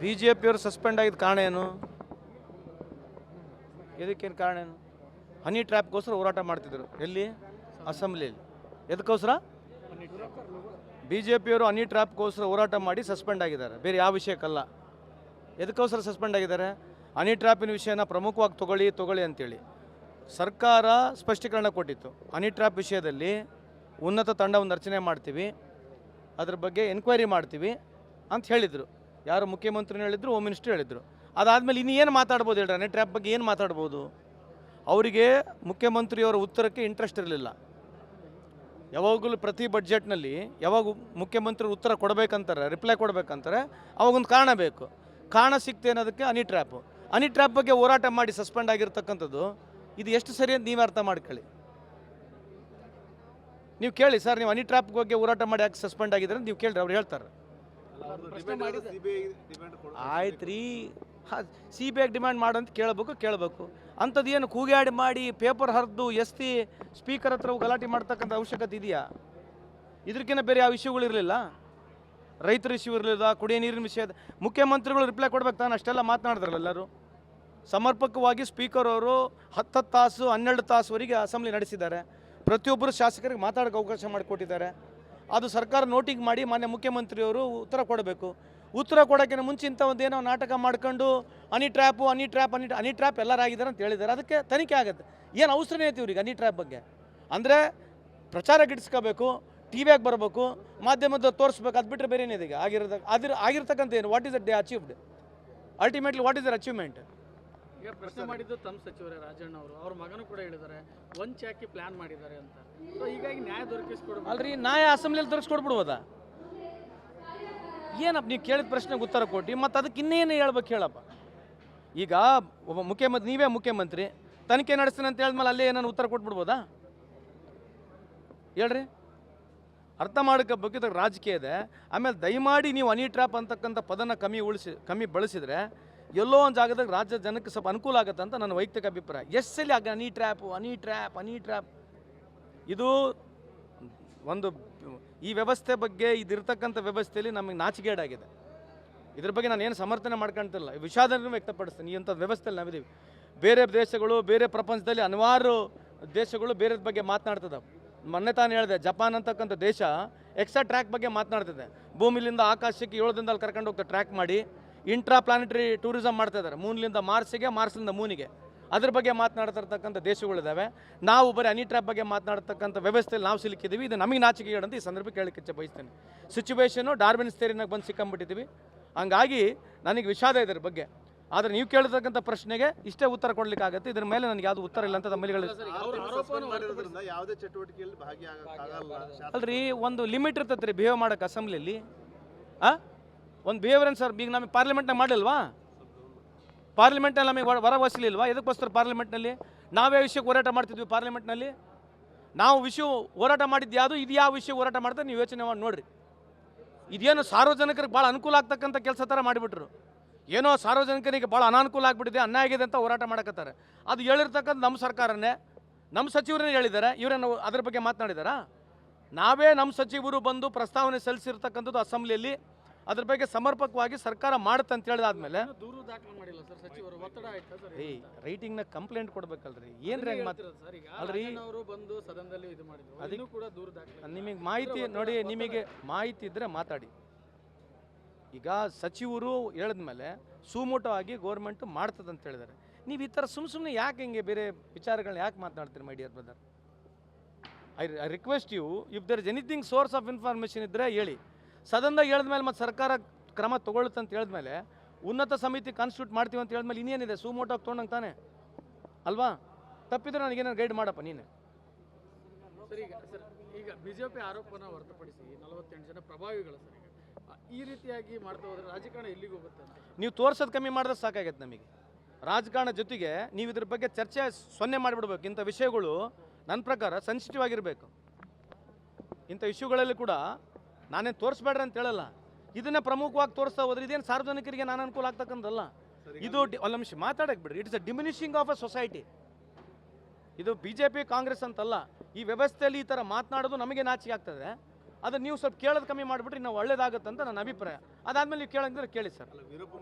B J suspend ಆಗಿದ್ದ ಕಾರಣ ಏನು? ಇದಕ್ಕೇನು ಕಾರಣ ಏನು? ಹನಿ ಟ್ರ್ಯಾಪ್ಗೋಸ್ಕರ ಹೋರಾಟ ಮಾಡ್ತಿದ್ರು. ಎಲ್ಲಿ? ಅಸೆಂಬ್ಲಿಯಲ್ಲಿ ಎದಕ್ಕೋಸ್ಕರ? ಬಿ ಜೆ ಪಿಯವರು ಹನಿ ಟ್ರ್ಯಾಪ್ಗೋಸ್ಕರ ಹೋರಾಟ ಮಾಡಿ ಸಸ್ಪೆಂಡ್ ಆಗಿದ್ದಾರೆ. ಬೇರೆ ಯಾವ ವಿಷಯಕ್ಕಲ್ಲ? ಎದಕ್ಕೋಸ್ಕರ ಸಸ್ಪೆಂಡ್ ಆಗಿದ್ದಾರೆ? ಹನಿ ಟ್ರ್ಯಾಪಿನ ವಿಷಯನ ಪ್ರಮುಖವಾಗಿ ತಗೊಳ್ಳಿ ತಗೊಳ್ಳಿ ಅಂತೇಳಿ. ಸರ್ಕಾರ ಸ್ಪಷ್ಟೀಕರಣ ಕೊಟ್ಟಿತ್ತು. ಹನಿ ಟ್ರ್ಯಾಪ್ ವಿಷಯದಲ್ಲಿ ಉನ್ನತ ತಂಡವನ್ನು ರಚನೆ ಮಾಡ್ತೀವಿ. ಅದ್ರ ಬಗ್ಗೆ ಎನ್ಕ್ವೈರಿ ಮಾಡ್ತೀವಿ ಅಂತ ಹೇಳಿದರು. ಯಾರು ಮುಖ್ಯಮಂತ್ರಿ ಹೇಳಿದ್ರು ಹೋಮ್ ಮಿನಿಸ್ಟ್ರು ಹೇಳಿದರು. ಅದಾದಮೇಲೆ ಇನ್ನು ಏನು ಮಾತಾಡ್ಬೋದು ಹೇಳ್ರ? ಟ್ರ್ಯಾಪ್ ಬಗ್ಗೆ ಏನು ಮಾತಾಡ್ಬೋದು? ಅವರಿಗೆ ಮುಖ್ಯಮಂತ್ರಿಯವರ ಉತ್ತರಕ್ಕೆ ಇಂಟ್ರೆಸ್ಟ್ ಇರಲಿಲ್ಲ. ಯಾವಾಗಲೂ ಪ್ರತಿ ಬಜೆಟ್ನಲ್ಲಿ ಯಾವಾಗ ಮುಖ್ಯಮಂತ್ರಿ ಉತ್ತರ ಕೊಡಬೇಕಂತಾರೆ ರಿಪ್ಲೈ ಕೊಡಬೇಕಂತಾರೆ, ಅವಾಗೊಂದು ಕಾರಣ ಬೇಕು. ಕಾರಣ ಸಿಕ್ತೆ ಅನ್ನೋದಕ್ಕೆ ಅನಿ ಟ್ರ್ಯಾಪು ಅನಿ ಟ್ರ್ಯಾಪ್ ಬಗ್ಗೆ ಹೋರಾಟ ಮಾಡಿ ಸಸ್ಪೆಂಡ್ ಆಗಿರ್ತಕ್ಕಂಥದ್ದು, ಇದು ಎಷ್ಟು ಸರಿ ಅಂತ ನೀವೇ ಅರ್ಥ ಮಾಡ್ಕೊಳ್ಳಿ. ನೀವು ಕೇಳಿ, ಸರ್, ನೀವು ಅನಿ ಟ್ರ್ಯಾಪ್ ಬಗ್ಗೆ ಹೋರಾಟ ಮಾಡಿ ಯಾಕೆ ಸಸ್ಪೆಂಡ್ ಆಗಿದ್ರೆ ನೀವು ಕೇಳಿರಿ, ಅವ್ರು ಹೇಳ್ತಾರೆ. ಆಯ್ತು ರೀ ಸಿ ಬಿ ಐಗೆ ಡಿಮ್ಯಾಂಡ್ ಮಾಡು ಅಂತ ಕೇಳಬೇಕು ಕೇಳಬೇಕು. ಅಂಥದ್ದೇನು ಏನು ಕೂಗಾಡಿ ಮಾಡಿ ಪೇಪರ್ ಹರಿದು ಎಸ್ತಿ ಸ್ಪೀಕರ್ ಹತ್ರ ಗಲಾಟೆ ಮಾಡ್ತಕ್ಕಂಥ ಅವಶ್ಯಕತೆ ಇದೆಯಾ? ಇದಕ್ಕಿಂತ ಬೇರೆ ಯಾವ ವಿಷಯಗಳು ಇರಲಿಲ್ಲ? ರೈತರ ವಿಷಯ ಇರಲಿಲ್ಲ ಕುಡಿಯೋ ನೀರಿನ ವಿಷಯದ ಮುಖ್ಯಮಂತ್ರಿಗಳು ರಿಪ್ಲೈ ಕೊಡ್ಬೇಕು ತಾನು ಅಷ್ಟೆಲ್ಲ ಮಾತನಾಡಿದ್ರಲ್ಲ ಎಲ್ಲರೂ. ಸಮರ್ಪಕವಾಗಿ ಸ್ಪೀಕರ್ ಅವರು ಹತ್ತು ತಾಸು ಹನ್ನೆರಡು ತಾಸುವರೆಗೆ ಅಸೆಂಬ್ಲಿ ನಡೆಸಿದ್ದಾರೆ. ಪ್ರತಿಯೊಬ್ಬರು ಶಾಸಕರಿಗೆ ಮಾತಾಡೋಕೆ ಅವಕಾಶ ಮಾಡಿಕೊಟ್ಟಿದ್ದಾರೆ. ಅದು ಸರ್ಕಾರ ನೋಟಿಂಗ್ ಮಾಡಿ ಮಾನ್ಯ ಮುಖ್ಯಮಂತ್ರಿಯವರು ಉತ್ತರ ಕೊಡಬೇಕು. ಉತ್ತರ ಕೊಡೋಕ್ಕಿಂತ ಮುಂಚೆ ಇಂಥ ಒಂದೇನೋ ನಾಟಕ ಮಾಡ್ಕೊಂಡು honey trap honey trap honey honey trap ಎಲ್ಲರಾಗಿದ್ದಾರೆ ಅಂತ ಹೇಳಿದ್ದಾರೆ. ಅದಕ್ಕೆ ತನಿಖೆ ಆಗುತ್ತೆ. ಏನು ಅವಸರನೇ ಐತಿ ಇವ್ರಿಗೆ ಅನಿ ಟ್ರ್ಯಾಪ್ ಬಗ್ಗೆ? ಅಂದರೆ ಪ್ರಚಾರ ಗಿಡಿಸ್ಕೋಬೇಕು ಟಿ ವಿಯಾಗಿ ಬರಬೇಕು ಮಾಧ್ಯಮದ ತೋರಿಸ್ಬೇಕು, ಅದು ಬಿಟ್ಟರೆ ಬೇರೆ ಏನಿದೆ ಈಗ? ಆಗಿರೋದ ಅದ್ರ ಆಗಿರ್ತಕ್ಕಂಥ ಏನು? What is the day achieved ultimately what is their achievement ಈಗ ಪ್ರಶ್ನೆ ಮಾಡಿದ್ದು ತಮ್ಮ ಸಚಿವರೇ ರಾಜಣ್ಣ ಅವರು. ಅವ್ರ ಮಗನೂ ಕೂಡ ಹೇಳಿದ್ದಾರೆ ವಂಚೆ ಹಾಕಿ ಪ್ಲಾನ್ ಮಾಡಿದ್ದಾರೆ ಅಂತ. ಸೊ ಹೀಗಾಗಿ ನ್ಯಾಯ ದೊರಕಿಸ್ಕೊಡ್ಬೋದು. ಅಲ್ರಿ ನ್ಯಾಯ ಅಸೆಂಬ್ಲಿಯಲ್ಲಿ ದೊರಕಿಸ್ಕೊಡ್ಬಿಡ್ಬೋದಾ? ಏನಪ್ಪ ನೀವು ಕೇಳಿದ ಪ್ರಶ್ನೆಗೆ ಉತ್ತರ ಕೊಟ್ಟು ಮತ್ತು ಅದಕ್ಕೆ ಇನ್ನೇನು ಹೇಳ್ಬೇಕು ಹೇಳಪ್ಪ? ಈಗ ಒಬ್ಬ ಮುಖ್ಯಮಂತ್ರಿ ನೀವೇ ಮುಖ್ಯಮಂತ್ರಿ ತನಿಖೆ ನಡೆಸ್ತೀನಿ ಅಂತ ಹೇಳಿದ್ಮೇಲೆ ಅಲ್ಲೇ ಏನಾರು ಉತ್ತರ ಕೊಟ್ಬಿಡ್ಬೋದಾ? ಹೇಳ್ರಿ. ಅರ್ಥ ಮಾಡಕ್ಕೆ ಬಗ್ಗೆ ರಾಜಕೀಯ ಇದೆ. ಆಮೇಲೆ ದಯಮಾಡಿ ನೀವು ಅನಿ ಟ್ರ್ಯಾಪ್ ಅಂತಕ್ಕಂಥ ಪದನ ಕಮ್ಮಿ ಉಳಿಸಿ ಕಮ್ಮಿ ಬಳಸಿದ್ರೆ ಎಲ್ಲೋ ಒಂದು ಜಾಗದಾಗ ರಾಜ್ಯ ಜನಕ್ಕೆ ಸ್ವಲ್ಪ ಅನುಕೂಲ ಆಗುತ್ತೆ ಅಂತ ನನ್ನ ವೈಯಕ್ತಿಕ ಅಭಿಪ್ರಾಯ. ಎಸ್ ಎಲ್ಲಿ ಆಗ honey trap honey trap honey trap ಇದು ಒಂದು ಈ ವ್ಯವಸ್ಥೆ ಬಗ್ಗೆ ಇದಿರ್ತಕ್ಕಂಥ ವ್ಯವಸ್ಥೆಯಲ್ಲಿ ನಮಗೆ ನಾಚಿಗೇಡಾಗಿದೆ. ಇದ್ರ ಬಗ್ಗೆ ನಾನು ಏನು ಸಮರ್ಥನೆ ಮಾಡ್ಕೊಳ್ತಿಲ್ಲ ವಿಷಾದನೂ ವ್ಯಕ್ತಪಡಿಸ್ತೀನಿ. ಅಂಥದ್ದು ವ್ಯವಸ್ಥೆಯಲ್ಲಿ ನಾವಿದ್ದೀವಿ ಬೇರೆ ದೇಶಗಳು, ಬೇರೆ ಪ್ರಪಂಚದಲ್ಲಿ ಹಲವಾರು ದೇಶಗಳು ಬೇರೆ ಬಗ್ಗೆ ಮಾತನಾಡ್ತದೆ ಮೊನ್ನೆ ತಾನು ಹೇಳಿದೆ, ಜಪಾನ್ ಅಂತಕ್ಕಂಥ ದೇಶ ಎಕ್ಸ್ಟ್ರಾ ಟ್ರ್ಯಾಕ್ ಬಗ್ಗೆ ಮಾತನಾಡ್ತಿದೆ. ಭೂಮಿಲಿಂದ ಆಕಾಶಕ್ಕೆ ಏಳು ದಿನದಲ್ಲಿ ಕರ್ಕೊಂಡು ಹೋಗ್ತಾ ಟ್ರ್ಯಾಕ್ ಮಾಡಿ. ಇಂಟ್ರಾ ಪ್ಲಾನೆಟರಿ ಟೂರಿಸಮ್ ಮಾಡ್ತಾ ಇದ್ದಾರೆ. ಮೂನ್ಲಿಂದ ಮಾರ್ಸಿಗೆ ಮಾರ್ಸ್ಲಿಂದ ಮೂನಿಗೆ ಅದ್ರ ಬಗ್ಗೆ ಮಾತನಾಡ್ತಿರ್ತಕ್ಕಂಥ ದೇಶಗಳಿದ್ದಾವೆ ನಾವು ಬರೀ ಅನಿಟ್ರಾಪ್ ಟ್ರ್ಯಾಪ್ ಬಗ್ಗೆ ಮಾತನಾಡ್ತಕ್ಕಂಥ ವ್ಯವಸ್ಥೆಯಲ್ಲಿ ನಾವು ಸಿಲುಕಿದ್ದೀವಿ. ಇದು ನಮಗೆ ನಾಚಿಕೆ ಅಂತ ಈ ಸಂದರ್ಭ ಕೇಳಲಿಕ್ಕೆ ಇಚ್ಛೆ ಬಯಸ್ತೇನೆ. ಸಿಚುವೇಶನು ಡಾರ್ವಿನ್ ತೇರಿನಾಗ ಬಂದು ಸಿಕ್ಕಂಬಿಟ್ಟಿದ್ದೀವಿ ಹಂಗಾಗಿ ನನಗೆ ವಿಷಾದ ಇದ್ರ ಬಗ್ಗೆ. ಆದರೆ ನೀವು ಕೇಳಿರ್ತಕ್ಕಂಥ ಪ್ರಶ್ನೆಗೆ ಇಷ್ಟೇ ಉತ್ತರ ಕೊಡ್ಲಿಕ್ಕಾಗತ್ತೆ. ಇದ್ರ ಮೇಲೆ ನನಗೆ ಯಾವುದು ಉತ್ತರ ಇಲ್ಲ ಅಂತ ತಮ್ಮಲ್ಲಿ ಅಲ್ರಿ ಒಂದು ಲಿಮಿಟ್ ಇರ್ತೈತೆ ರೀ ಬಿಹೇವ್ ಮಾಡೋಕೆ ಅಸೆಂಬ್ಲಿಯಲ್ಲಿ ಆ? ಒಂದು ಬಿಹೇವಿಯರ್ ಸರ್ ಈಗ ನಮಗೆ ಪಾರ್ಲಿಮೆಂಟ್ನಾಗ ಮಾಡಲಿಲ್ವಾ ಪಾರ್ಲಿಮೆಂಟ್ನಲ್ಲಿ ನಮಗೆ ಹೊರ ವಸಲಿಲ್ವಾ? ಎದಕ್ಕೋಸ್ಕರ ಪಾರ್ಲಿಮೆಂಟ್ನಲ್ಲಿ ನಾವೇ ವಿಷಯಕ್ಕೆ ಹೋರಾಟ ಮಾಡ್ತಿದ್ವಿ ಪಾರ್ಲಿಮೆಂಟ್ನಲ್ಲಿ ನಾವು ವಿಷಯ ಹೋರಾಟ ಮಾಡಿದ್ದು ಯಾವುದು? ಇದು ಯಾವ ವಿಷಯ ಹೋರಾಟ ಮಾಡ್ತಾರೆ ನೀವು ಯೋಚನೆ ಮಾಡಿ ನೋಡ್ರಿ. ಇದೇನು ಸಾರ್ವಜನಿಕರಿಗೆ ಭಾಳ ಅನುಕೂಲ ಆಗ್ತಕ್ಕಂಥ ಕೆಲಸ ಥರ ಮಾಡಿಬಿಟ್ರು. ಏನೋ ಸಾರ್ವಜನಿಕರಿಗೆ ಭಾಳ ಅನಾನುಕೂಲ ಆಗಿಬಿಟ್ಟಿದೆ, ಅನ್ಯಾಯ ಆಗಿದೆ ಅಂತ ಹೋರಾಟ ಮಾಡಕತ್ತಾರೆ. ಅದು ಹೇಳಿರ್ತಕ್ಕಂಥ ನಮ್ಮ ಸರ್ಕಾರನೇ. ನಮ್ಮ ಸಚಿವರೇ ಹೇಳಿದ್ದಾರೆ. ಇವರೇನು ಅದ್ರ ಬಗ್ಗೆ ಮಾತನಾಡಿದಾರಾ ನಾವೇ ನಮ್ಮ ಸಚಿವರು ಬಂದು ಪ್ರಸ್ತಾವನೆ ಸಲ್ಲಿಸಿರ್ತಕ್ಕಂಥದ್ದು ಅಸೆಂಬ್ಲಿಯಲ್ಲಿ. ಅದ್ರ ಬಗ್ಗೆ ಸಮರ್ಪಕವಾಗಿ ಸರ್ಕಾರ ಮಾಡುತ್ತೆ ಅಂತ ಹೇಳಿದಾದ್ಮೇಲೆ ದೂರು ದಾಖಲು ಮಾಡಿಲ್ಲ ಸರ್ ಸಚಿವರು ಒತ್ತಡ ಆಯ್ತಾ ಸರ್ ಏಯ್ ರೈಟಿಂಗ್ನ ಕಂಪ್ಲೇಂಟ್ ಕೊಡ್ಬೇಕಲ್ರಿ. ಏನ್ರಿ ಹಂಗೆ ಮಾತು ಸರ್ ಈಗ ಅಲ್ರಿ. ರಾಜಣ್ಣ ಅವರು ಬಂದು ಸದನದಲ್ಲಿ ಇದು ಮಾಡಿದ್ರು. ಅದಕ್ಕೆ- ಇನ್ನೂ ಕೂಡ ದೂರು ದಾಖಲೆ ನಿಮಗೆ ಮಾಹಿತಿ ನೋಡಿ ನಿಮಗೆ ಮಾಹಿತಿ ಇದ್ದರೆ ಮಾತಾಡಿ. ಈಗ ಸಚಿವರು ಹೇಳಿದ್ಮೇಲೆ ಸುಮೋಟವಾಗಿ ಗೋರ್ಮೆಂಟ್ ಮಾಡ್ತದೆ ಅಂತ ಹೇಳಿದ್ದಾರೆ. ನೀವು ಈ ಥರ ಸುಮ್ ಸುಮ್ಮನೆ ಯಾಕೆ ಹಿಂಗೆ ಬೇರೆ ವಿಚಾರಗಳನ್ನ ಯಾಕೆ ಮಾತನಾಡ್ತೀರಿ my dear brother I I request you if there is anything source of information ಇದ್ದರೆ ಹೇಳಿ. ಸದನದಾಗ ಹೇಳಿದ್ಮೇಲೆ ಮತ್ತೆ ಸರ್ಕಾರ ಕ್ರಮ ತಗೊಳ್ಳುತ್ತೆ ಅಂತ ಹೇಳಿದ್ಮೇಲೆ ಉನ್ನತ ಸಮಿತಿ ಕಾನ್ಸ್ಟಿಟ್ಯೂಟ್ ಮಾಡ್ತೀವಿ ಅಂತ ಹೇಳಿದ್ಮೇಲೆ ಇನ್ನೇನಿದೆ? ಸುಮೋಟಾಗಿ ತೊಗೊಂಡಂಗೆ ತಾನೆ? ಅಲ್ವಾ? ತಪ್ಪಿದ್ರೆ ನನಗೇನು ಗೈಡ್ ಮಾಡಪ್ಪ ನೀನು. ಸರ್ ಈಗ ಸರ್ ಈಗ ಬಿಜೆಪಿ ಆರೋಪನ ಹೊರತುಪಡಿಸಿ ನಲವತ್ತೆಂಟು ಜನ ಪ್ರಭಾವಿಗಳು ಸರ್ ಈ ರೀತಿಯಾಗಿ ಮಾಡ್ತಾ ಹೋದ್ರೆ ರಾಜಕಾರಣ ಎಲ್ಲಿಗೆ ಹೋಗುತ್ತೆ ನೀವು ತೋರ್ಸೋದು ಕಮ್ಮಿ ಮಾಡಿದ್ರೆ ಸಾಕಾಗೈತೆ ನಮಗೆ. ರಾಜಕಾರಣ ಜೊತೆಗೆ ನೀವು ಇದ್ರ ಬಗ್ಗೆ ಚರ್ಚೆ ಸೊನ್ನೆ ಮಾಡಿಬಿಡ್ಬೇಕು. ಇಂಥ ವಿಷಯಗಳು ನನ್ನ ಪ್ರಕಾರ ಸೆನ್ಸಿಟಿವ್ ಆಗಿರಬೇಕು. ಇಂಥ ಇಶ್ಯೂಗಳಲ್ಲಿ ಕೂಡ ನಾನೇನು ತೋರಿಸ್ಬೇಡ್ರಿ ಅಂತ ಹೇಳಲ್ಲ. ಇದನ್ನೇ ಪ್ರಮುಖವಾಗಿ ತೋರಿಸ್ತಾ ಹೋದ್ರೆ ಇದೇನು ಸಾರ್ವಜನಿಕರಿಗೆ ನಾನು ಅನುಕೂಲ ಆಗ್ತಕ್ಕಂಥಲ್ಲ ಇದು ಒಂದು ನಿಮಿಷ ಮಾತಾಡಕ್ಕೆ ಬಿಡ್ರಿ. It's a diminishing of a society ಇದು ಬಿ ಜೆ ಪಿ ಕಾಂಗ್ರೆಸ್ ಅಂತಲ್ಲ ಈ ವ್ಯವಸ್ಥೆಯಲ್ಲಿ ಈ ಥರ ಮಾತನಾಡೋದು ನಮಗೆ ನಾಚಿಕೆ ಆಗ್ತದೆ. ಅದು ನೀವು ಸ್ವಲ್ಪ ಕೇಳೋದು ಕಮ್ಮಿ ಮಾಡಿಬಿಟ್ರೆ ನಾವು ಒಳ್ಳೇದಾಗುತ್ತೆ ಅಂತ ನನ್ನ ಅಭಿಪ್ರಾಯ. ಅದಾದ್ಮೇಲೆ ನೀವು ಕೇಳಂಗಿದ್ರೆ ಕೇಳಿ ಸರ್. ವೀರಪ್ಪ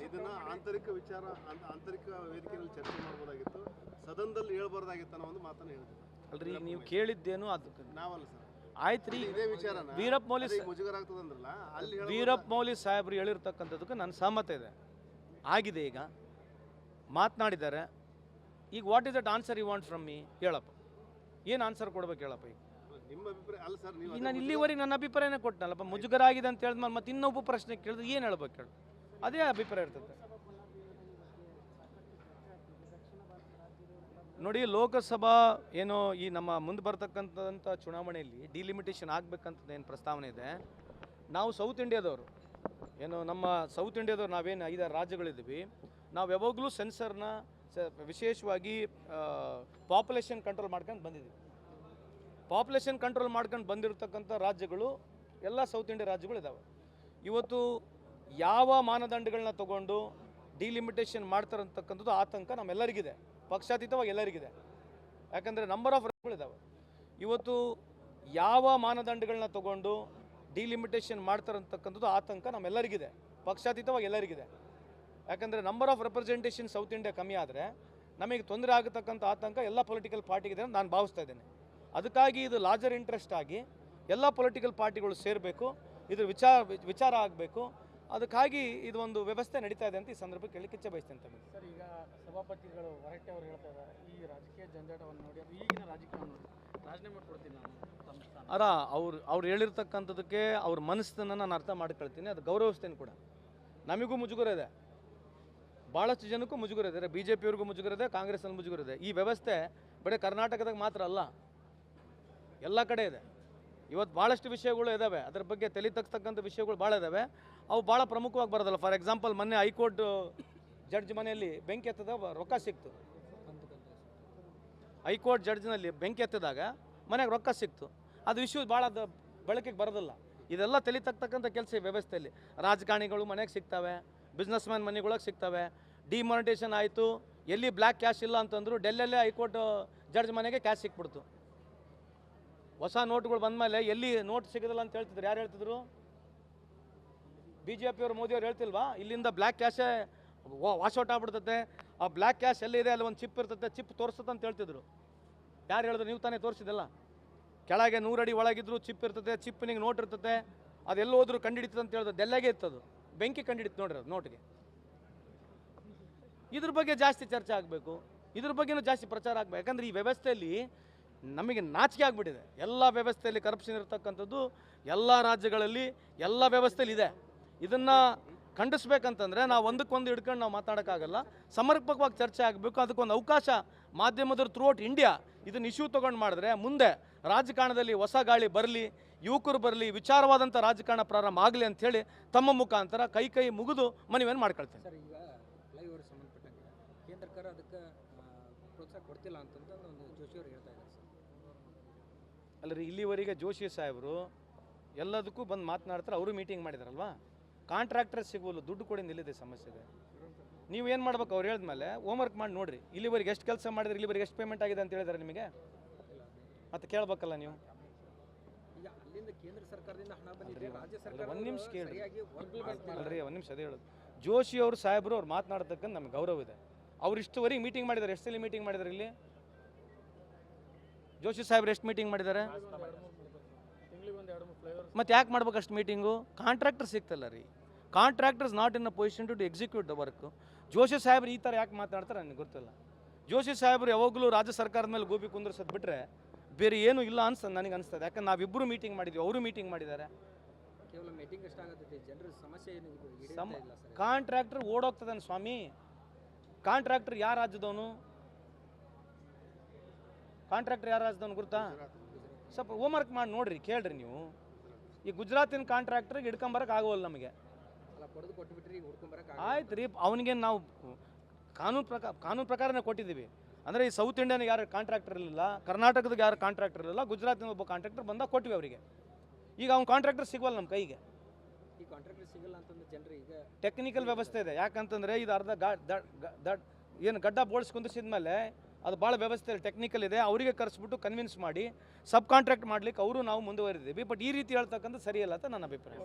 ಇದನ್ನ ಆಂತರಿಕ ವಿಚಾರ ಆಂತ- ಆಂತರಿಕ ವೇದಿಕೆಯಲ್ಲಿ ಚರ್ಚೆ ಮಾಡ್ಬೋದಾಗಿತ್ತು. ಸದನದಲ್ಲಿ ಹೇಳ್ಬಾರ್ದಾಗಿತ್ತು ಅನ್ನೋ ಒಂದು ಮಾತನ್ನು ಹೇಳಿದ್ರು. ಅಲ್ರಿ ನೀವು ಕೇಳಿದ್ದೇನು ಅದು ನಾವಲ್ಲ ಸರ್. ಆಯ್ತು ರೀ ವೀರಪ್ಪ ಮೌಲಿ? ವೀರಪ್ಪ ಮೌಲಿ ಸಾಹೇಬ್ರು ಹೇಳಿರ್ತಕ್ಕಂಥದ್ದಕ್ಕೆ ನನ್ನ ಸಹಮತ ಇದೆ. ಆಗಿದೆ ಈಗ. ಮಾತನಾಡಿದ್ದಾರೆ. ಈಗ what is that answer you want from me ಹೇಳಪ್ಪ. ಏನು ಆನ್ಸರ್ ಕೊಡ್ಬೇಕು ಹೇಳಪ್ಪ ಈಗ? ಈಗ ನಾನು ಇಲ್ಲಿವರೆಗೆ ನನ್ನ ಅಭಿಪ್ರಾಯನೇ ಕೊಟ್ಟನಲ್ಲಪ್ಪ. ಮುಜುಗರ ಆಗಿದೆ ಅಂತ ಹೇಳಿದ್ಮೇಲೆ ಮತ್ತೆ ಇನ್ನೊಬ್ಬ ಪ್ರಶ್ನೆ ಕೇಳಿದ್ರೆ ಏನು ಹೇಳ್ಬೇಕು ಹೇಳು. ಅದೇ ಅಭಿಪ್ರಾಯ ಇರ್ತದೆ. ನೋಡಿ, ಲೋಕಸಭಾ ಏನು ಈ ನಮ್ಮ ಮುಂದೆ ಬರ್ತಕ್ಕಂಥಂಥ ಚುನಾವಣೆಯಲ್ಲಿ ಡಿಲಿಮಿಟೇಷನ್ ಆಗಬೇಕಂತದ್ದು ಏನು ಪ್ರಸ್ತಾವನೆ ಇದೆ? ನಾವು ಸೌತ್ ಇಂಡಿಯಾದವರು ಏನು ನಮ್ಮ ಸೌತ್ ಇಂಡಿಯಾದವ್ರು ನಾವೇನು ಐದಾರು ರಾಜ್ಯಗಳಿದ್ದೀವಿ. ನಾವು ಯಾವಾಗಲೂ ಸೆನ್ಸರ್ನ ವಿಶೇಷವಾಗಿ ಪಾಪ್ಯುಲೇಷನ್ ಕಂಟ್ರೋಲ್ ಮಾಡ್ಕೊಂಡು ಬಂದಿದ್ದೀವಿ. ಪಾಪ್ಯುಲೇಷನ್ ಕಂಟ್ರೋಲ್ ಮಾಡ್ಕೊಂಡು ಬಂದಿರತಕ್ಕಂಥ ರಾಜ್ಯಗಳು ಎಲ್ಲ ಸೌತ್ ಇಂಡಿಯಾ ರಾಜ್ಯಗಳಿದ್ದಾವೆ ಇವತ್ತು ಯಾವ ಮಾನದಂಡಗಳನ್ನ ತಗೊಂಡು ಡಿಲಿಮಿಟೇಷನ್ ಮಾಡ್ತಾರಂತಕ್ಕಂಥದ್ದು ಆತಂಕ ನಮ್ಮೆಲ್ಲರಿಗಿದೆ. ಪಕ್ಷಾತೀತವಾಗಿ ಎಲ್ಲರಿಗಿದೆ. ಯಾಕಂದರೆ ನಂಬರ್ ಆಫ್ ಇದ್ದಾವೆ ಇವತ್ತು ಯಾವ ಮಾನದಂಡಗಳನ್ನ ತಗೊಂಡು ಡಿಲಿಮಿಟೇಷನ್ ಮಾಡ್ತಾರಂತಕ್ಕಂಥದ್ದು ಆತಂಕ ನಮ್ಮೆಲ್ಲರಿಗಿದೆ. ಪಕ್ಷಾತೀತವಾಗಿ ಎಲ್ಲರಿಗಿದೆ. ಯಾಕಂದರೆ number of representation South India ಕಮ್ಮಿ ಆದರೆ ನಮಗೆ ತೊಂದರೆ ಆಗತಕ್ಕಂಥ ಆತಂಕ ಎಲ್ಲ ಪೊಲಿಟಿಕಲ್ ಪಾರ್ಟಿಗಿದೆ ಅಂತ ನಾನು ಭಾವಿಸ್ತಾ ಇದ್ದೇನೆ. ಅದಕ್ಕಾಗಿ ಇದು ಲಾರ್ಜರ್ ಇಂಟ್ರೆಸ್ಟ್ ಆಗಿ ಎಲ್ಲ ಪೊಲಿಟಿಕಲ್ ಪಾರ್ಟಿಗಳು ಸೇರಬೇಕು, ಇದ್ರ ವಿಚಾರ ವಿಚಾರ ಆಗಬೇಕು ಅದಕ್ಕಾಗಿ ಇದು ಒಂದು ವ್ಯವಸ್ಥೆ ನಡೀತಾ ಇದೆ ಅಂತ ಈ ಸಂದರ್ಭಕ್ಕೆ ಕೇಳಿ ಕಿಚ್ಚೆ ಬಯಸ್ತೇನೆ ತಮಗೆ ಸರ್ ಈಗ ಸಭಾಪತಿಗಳು ಹೊರಟ್ಟೆ ಅವರು ಹೇಳ್ತಾ ಇದ್ದಾರೆ. ಈ ರಾಜಕೀಯ ಜಂಜಾಟವನ್ನು ನೋಡಿ ಈಗಿನ ರಾಜಕೀಯವನ್ನು ರಾಜೀನಾಮೆ ಕೊಡ್ತೀನಿ ನಾನು ಅರ ಅವ್ರು ಅವ್ರು ಹೇಳಿರ್ತಕ್ಕಂಥದ್ದಕ್ಕೆ ಅವ್ರ ಮನಸ್ಸನ್ನು ನಾನು ಅರ್ಥ ಮಾಡ್ಕೊಳ್ತೀನಿ. ಅದು ಗೌರವಿಸ್ತೇನೆ ಕೂಡ. ನಮಗೂ ಮುಜುಗರ ಇದೆ. ಭಾಳಷ್ಟು ಜನಕ್ಕೂ ಮುಜುಗರ ಇದೆ. ಬಿ ಜೆ ಪಿಯವ್ರಿಗೂ ಮುಜುಗರ ಇದೆ ಕಾಂಗ್ರೆಸ್ನಲ್ಲಿ ಮುಜುಗರ ಇದೆ. ಈ ವ್ಯವಸ್ಥೆ ಬರೀ ಕರ್ನಾಟಕದಾಗ ಮಾತ್ರ ಅಲ್ಲ ಎಲ್ಲ ಕಡೆ ಇದೆ. ಇವತ್ತು ಭಾಳಷ್ಟು ವಿಷಯಗಳು ಇದ್ದಾವೆ ಅದ್ರ ಬಗ್ಗೆ ತಲೆ ತಗ್ಸ್ತಕ್ಕಂಥ ವಿಷಯಗಳು ಭಾಳ ಇದ್ದಾವೆ ಅವು ಭಾಳ ಪ್ರಮುಖವಾಗಿ ಬರೋದಲ್ಲ. ಫಾರ್ ಎಕ್ಸಾಂಪಲ್, ಮೊನ್ನೆ ಹೈಕೋರ್ಟ್, ಜಡ್ಜ್ ಮನೆಯಲ್ಲಿ ಬೆಂಕಿ ಎತ್ತದ ರೊಕ್ಕ ಸಿಕ್ತು. ಹೈಕೋರ್ಟ್ ಜಡ್ಜ್ನಲ್ಲಿ ಬೆಂಕಿ ಎತ್ತಿದಾಗ ಮನೆಗೆ ರೊಕ್ಕ ಸಿಕ್ತು. ಅದು ಇಶ್ಯೂ ಭಾಳ ಬಳಕೆಗೆ ಬರೋದಿಲ್ಲ. ಇದೆಲ್ಲ ತಲೆ ತಗ್ತಕ್ಕಂಥ ಕೆಲಸ ಈ ವ್ಯವಸ್ಥೆಯಲ್ಲಿ. ರಾಜಕಾರಣಿಗಳು ಮನೆಗೆ ಸಿಗ್ತವೆ ಬಿಸ್ನೆಸ್ ಮ್ಯಾನ್ ಮನೆಗಳಿಗೆ ಸಿಗ್ತವೆ. ಡಿಮಾನಿಟೇಷನ್ ಆಯಿತು. ಎಲ್ಲಿ ಬ್ಲ್ಯಾಕ್ ಕ್ಯಾಶ್ ಇಲ್ಲ ಅಂತಂದ್ರು ಡೆಲ್ಲಲ್ಲೇ ಹೈಕೋರ್ಟ್, ಜಡ್ಜ್ ಮನೆಗೆ ಕ್ಯಾಶ್ ಸಿಕ್ಬಿಡ್ತು. ಹೊಸ ನೋಟ್ಗಳು ಬಂದಮೇಲೆ ಎಲ್ಲಿ ನೋಟ್ ಸಿಗೋದಿಲ್ಲ ಅಂತ ಹೇಳ್ತಿದ್ರು? ಯಾರು ಹೇಳ್ತಿದ್ರು? ಬಿ ಜೆ ಪಿಯವರು ಮೋದಿಯವ್ರು ಹೇಳ್ತಿಲ್ವಾ? ಇಲ್ಲಿಂದ ಬ್ಲ್ಯಾಕ್ ಕ್ಯಾಶೇ ವಾಶೌಟ್ ಆಗ್ಬಿಡ್ತತೆ. ಆ ಬ್ಲ್ಯಾಕ್ ಕ್ಯಾಶ್ ಎಲ್ಲಿದೆ ಅಲ್ಲಿ ಒಂದು ಚಿಪ್ ಇರ್ತತೆ ಚಿಪ್ ತೋರಿಸುತ್ತೆ ಅಂತ ಹೇಳ್ತಿದ್ರು. ಯಾರು ಹೇಳಿದ್ರು? ನೀವು ತಾನೇ ತೋರಿಸಿದಲ್ಲ ಕೆಳಗೆ ನೂರಡಿ ಒಳಗಿದ್ರು ಚಿಪ್ ಇರ್ತದೆ ಚಿಪ್ಪಿನಿಗೆ ನೋಟ್ ಇರ್ತದೆ ಅದೆಲ್ಲ ಹೋದ್ರು ಕಂಡಿಡಿತದೆ ಅಂತ ಹೇಳಿದ್ರು ದೆಲ್ಲಾಗೆ ಇರ್ತದೆ ಬೆಂಕಿ ಕಂಡಿಡಿತು ನೋಡ್ರಿ ಅದು ನೋಟಿಗೆ. ಇದ್ರ ಬಗ್ಗೆ ಜಾಸ್ತಿ ಚರ್ಚೆ ಆಗಬೇಕು. ಇದ್ರ ಬಗ್ಗೆನೂ ಜಾಸ್ತಿ ಪ್ರಚಾರ ಆಗಬೇಕು. ಯಾಕಂದ್ರೆ ಈ ವ್ಯವಸ್ಥೆಯಲ್ಲಿ ನಮಗೆ ನಾಚಿಕೆ ಆಗಿಬಿಟ್ಟಿದೆ. ಎಲ್ಲ ವ್ಯವಸ್ಥೆಯಲ್ಲಿ ಕರಪ್ಷನ್ ಇರತಕ್ಕಂಥದ್ದು ಎಲ್ಲ ರಾಜ್ಯಗಳಲ್ಲಿ ಎಲ್ಲ ವ್ಯವಸ್ಥೆಯಲ್ಲಿ ಇದೆ. ಇದನ್ನು ಖಂಡಿಸ್ಬೇಕಂತಂದರೆ ನಾವು ಒಂದಕ್ಕೊಂದು ಹಿಡ್ಕೊಂಡು ನಾವು ಮಾತಾಡೋಕ್ಕಾಗಲ್ಲ. ಸಮರ್ಪಕವಾಗಿ ಚರ್ಚೆ ಆಗಬೇಕು. ಅದಕ್ಕೊಂದು ಅವಕಾಶ ಮಾಧ್ಯಮದವ್ರು ಥ್ರೂ ಔಟ್ ಇಂಡಿಯಾ ಇದನ್ನು ಇಶ್ಯೂ ತೊಗೊಂಡು ಮಾಡಿದ್ರೆ ಮುಂದೆ ರಾಜಕಾರಣದಲ್ಲಿ ಹೊಸ ಗಾಳಿ ಬರಲಿ, ಯುವಕರು ಬರಲಿ ವಿಚಾರವಾದಂಥ ರಾಜಕಾರಣ ಪ್ರಾರಂಭ ಆಗಲಿ ಅಂಥೇಳಿ ತಮ್ಮ ಮುಖಾಂತರ ಕೈ ಕೈ ಮುಗಿದು ಮನವಿಯನ್ನು ಮಾಡ್ಕೊಳ್ತೇನೆ. ಕೇಂದ್ರ ಸರ್ಕಾರ ಅದಕ್ಕೆ ಪ್ರೋತ್ಸಾಹ ಕೊಡ್ತಿಲ್ಲ ಅಂತಂದು ಒಂದು ಜೋಶಿ ಅವರು ಹೇಳ್ತಾ ಇದ್ದಾರೆ. ಸರ್ ಅಲ್ಲರಿ ಇಲ್ಲಿವರೆಗೆ ಜೋಶಿ ಸಾಹೇಬರು ಎಲ್ಲದಕ್ಕೂ ಬಂದು ಮಾತನಾಡ್ತಾರೆ ಅವರು ಮೀಟಿಂಗ್ ಮಾಡಿದಾರಲ್ವಾ? ಕಾಂಟ್ರಾಕ್ಟರ್ ಸಿಗುವಲ್ಲ ದುಡ್ಡು ಕೊಡಿ ನಿಲ್ಲಿದೆ ಸಮಸ್ಯೆ ಇದೆ ನೀವು ಏನು ಮಾಡ್ಬೇಕು ಅವ್ರು ಹೇಳಿದ್ಮೇಲೆ ಹೋಮ್ವರ್ಕ್ ಮಾಡಿ ನೋಡಿರಿ ಇಲ್ಲಿವರೆಗೆ ಎಷ್ಟು ಕೆಲಸ ಮಾಡಿದ್ರೆ ಇಲ್ಲಿವರೆಗೆ ಎಷ್ಟು ಪೇಮೆಂಟ್ ಆಗಿದೆ ಅಂತ ಹೇಳಿದಾರೆ ನಿಮಗೆ? ಮತ್ತೆ ಕೇಳಬೇಕಲ್ಲ ನೀವು? ಒಂದು ನಿಮಿಷ ಕೇಳಿ. ಅಲ್ರಿ ಒಂದು ನಿಮಿಷ ಅದೇ ಹೇಳೋದು. ಜೋಶಿ ಅವರು ಸಾಹೇಬರು ಅವ್ರು ಮಾತನಾಡ್ತಕ್ಕಂಥ ನಮ್ಗೆ ಗೌರವ ಇದೆ. ಅವ್ರು ಇಷ್ಟುವರೆಗೆ ಮೀಟಿಂಗ್ ಮಾಡಿದ್ದಾರೆ ಎಷ್ಟು ಸಲ ಮೀಟಿಂಗ್ ಮಾಡಿದ್ದಾರೆ ಇಲ್ಲಿ? ಜೋಶಿ ಸಾಹೇಬ್ರು ಎಷ್ಟು ಮೀಟಿಂಗ್ ಮಾಡಿದ್ದಾರೆ? ಮತ್ತು ಯಾಕೆ ಮಾಡ್ಬೇಕು ಅಷ್ಟು ಮೀಟಿಂಗು ಕಾಂಟ್ರಾಕ್ಟರ್ ಸಿಗ್ತಲ್ಲ ರೀ. Contractors not in a position to execute the work Joshi ಸಾಹೇಬ್ರು ಈ ಥರ ಯಾಕೆ ಮಾತಾಡ್ತಾರೆ ನನಗೆ ಗೊತ್ತಿಲ್ಲ. ಜೋಶಿ ಸಾಹೇಬ್ರು ಯಾವಾಗಲೂ ರಾಜ್ಯ ಸರ್ಕಾರದ ಮೇಲೆ ಗೋಬಿ ಕುಂದ್ರಿಸೋದು ಬಿಟ್ಟರೆ ಬೇರೆ ಏನೂ ಇಲ್ಲ ಅನ್ಸ ನನಗೆ ಅನಿಸ್ತದೆ. ಯಾಕಂದ್ರೆ ನಾವಿಬ್ಬರು ಮೀಟಿಂಗ್ ಮಾಡಿದ್ವಿ ಅವರು ಮೀಟಿಂಗ್ ಮಾಡಿದ್ದಾರೆ. ಕಾಂಟ್ರಾಕ್ಟರ್ ಓಡೋಗ್ತದಾನೆ ಸ್ವಾಮಿ. ಕಾಂಟ್ರಾಕ್ಟರ್ ಯಾವ ರಾಜ್ಯದವನು? ಕಾಂಟ್ರಾಕ್ಟರ್ ಯಾರು ರಾಜ್ಯದವನು ಗುರುತಾ? ಸ್ವಲ್ಪ ಹೋಮ್ವರ್ಕ್ ಮಾಡಿ ನೋಡ್ರಿ ಕೇಳ್ರಿ ನೀವು. ಈ ಗುಜರಾತಿನ ಕಾಂಟ್ರಾಕ್ಟ್ರಿಗೆ ಹಿಡ್ಕೊಂಬರಕ್ಕೆ ಆಗೋಲ್ಲ ನಮಗೆ. ಆಯ್ತು ರೀ ಅವನಿಗೆ ನಾವು ಕಾನೂನು ಪ್ರಕಾರ ಕಾನೂನು ಪ್ರಕಾರನೇ ಕೊಟ್ಟಿದ್ದೀವಿ. ಅಂದರೆ ಈ ಸೌತ್ ಇಂಡಿಯನ್ ಯಾರು ಕಾಂಟ್ರಾಕ್ಟರ್ ಇರಲಿಲ್ಲ ಕರ್ನಾಟಕದಾಗ ಯಾರು ಕಾಂಟ್ರಾಕ್ಟರ್ ಇರಲಿಲ್ಲ ಗುಜರಾತಿನ ಒಬ್ಬ ಕಾಂಟ್ರಾಕ್ಟರ್ ಬಂದಾಗ ಕೊಟ್ಟಿವಿ ಅವರಿಗೆ. ಈಗ ಅವ್ನು ಕಾಂಟ್ರಾಕ್ಟರ್ ಸಿಗೋಲ್ಲ ನಮ್ಮ ಕೈಗೆ ಟೆಕ್ನಿಕಲ್ ವ್ಯವಸ್ಥೆ ಇದೆ. ಯಾಕಂತಂದರೆ ಇದು ಅರ್ಧ ಗಾ ದಡ್ ಏನು ಗಡ್ಡ ಬೋಳ್ಸಿ ಕುಂದಿಸಿದ ಮೇಲೆ ಅದು ಭಾಳ ವ್ಯವಸ್ಥೆ ಟೆಕ್ನಿಕಲ್ ಇದೆ. ಅವರಿಗೆ ಕರೆಸ್ಬಿಟ್ಟು ಕನ್ವಿನ್ಸ್ ಮಾಡಿ ಸಬ್ ಕಾಂಟ್ರಾಕ್ಟ್ ಮಾಡ್ಲಿಕ್ಕೆ ಅವರು ನಾವು ಮುಂದುವರಿದ್ದೀವಿ ಬಟ್ ಈ ರೀತಿ ಹೇಳ್ತಕ್ಕಂಥ ಸರಿಯಲ್ಲ ಅಂತ ನನ್ನ ಅಭಿಪ್ರಾಯ.